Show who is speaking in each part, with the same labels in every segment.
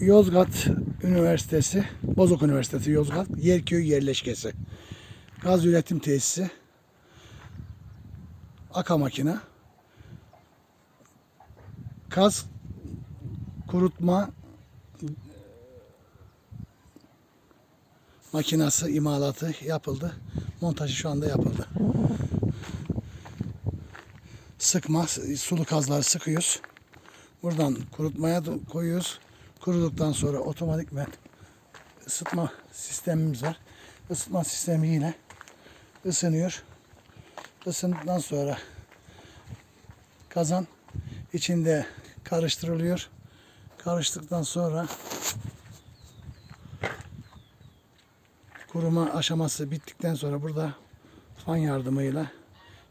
Speaker 1: Yozgat Üniversitesi, Bozok Üniversitesi Yozgat Yerköy yerleşkesi. Gaz üretim tesisi. Aka makine. Gaz kurutma makinası imalatı yapıldı. Montajı şu anda yapıldı. Sıkma, sulu kazları sıkıyoruz. Buradan kurutmaya koyuyoruz. Kuruduktan sonra otomatikmen ısıtma sistemimiz var. Isıtma sistemiyle ısınıyor. Isındıktan sonra kazan içinde karıştırılıyor. Karıştıktan sonra kuruma aşaması bittikten sonra burada fan yardımıyla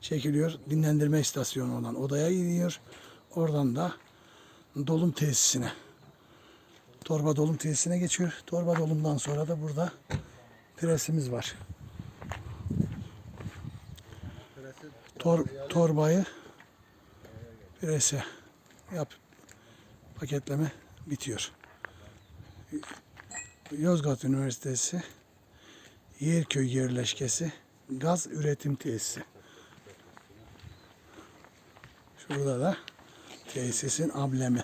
Speaker 1: çekiliyor. Dinlendirme istasyonu olan odaya gidiyor. Oradan da dolum tesisine torba dolum tesisine geçiyor. Torba dolumdan sonra da burada presimiz var. Tor, torbayı prese yap paketleme bitiyor. Yozgat Üniversitesi Yerköy yerleşkesi gaz üretim tesisi. Şurada da tesisin ablemi.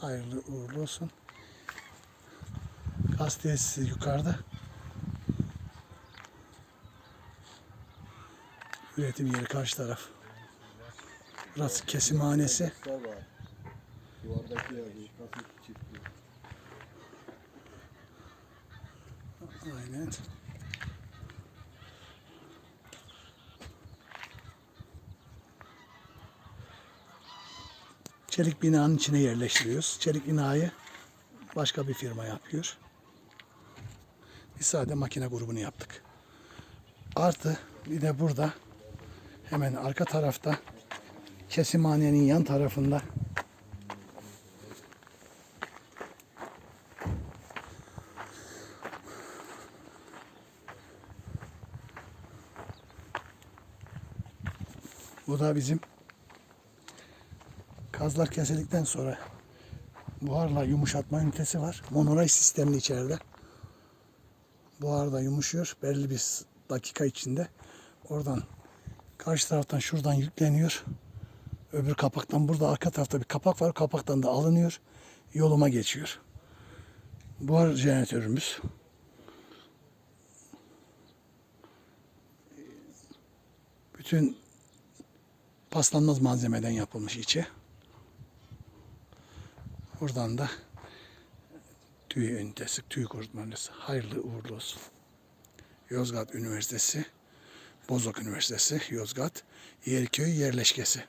Speaker 1: Hayırlı uğurlu olsun. Gaz yukarıda. Üretim yeri karşı taraf. Burası kesimhanesi. Aynen. Çelik binanın içine yerleştiriyoruz. Çelik binayı başka bir firma yapıyor. Biz sadece makine grubunu yaptık. Artı bir de burada hemen arka tarafta kesimhanenin yan tarafında Bu da bizim kazlar kesildikten sonra buharla yumuşatma ünitesi var. Monoray sistemli içeride. Buharda yumuşuyor. Belli bir dakika içinde. Oradan karşı taraftan şuradan yükleniyor. Öbür kapaktan burada arka tarafta bir kapak var. Kapaktan da alınıyor. Yoluma geçiyor. Buhar jeneratörümüz. Bütün paslanmaz malzemeden yapılmış içi. Buradan da tüy ünitesi, kurutma ünitesi. Hayırlı uğurlu olsun. Yozgat Üniversitesi, Bozok Üniversitesi, Yozgat, Yerköy yerleşkesi.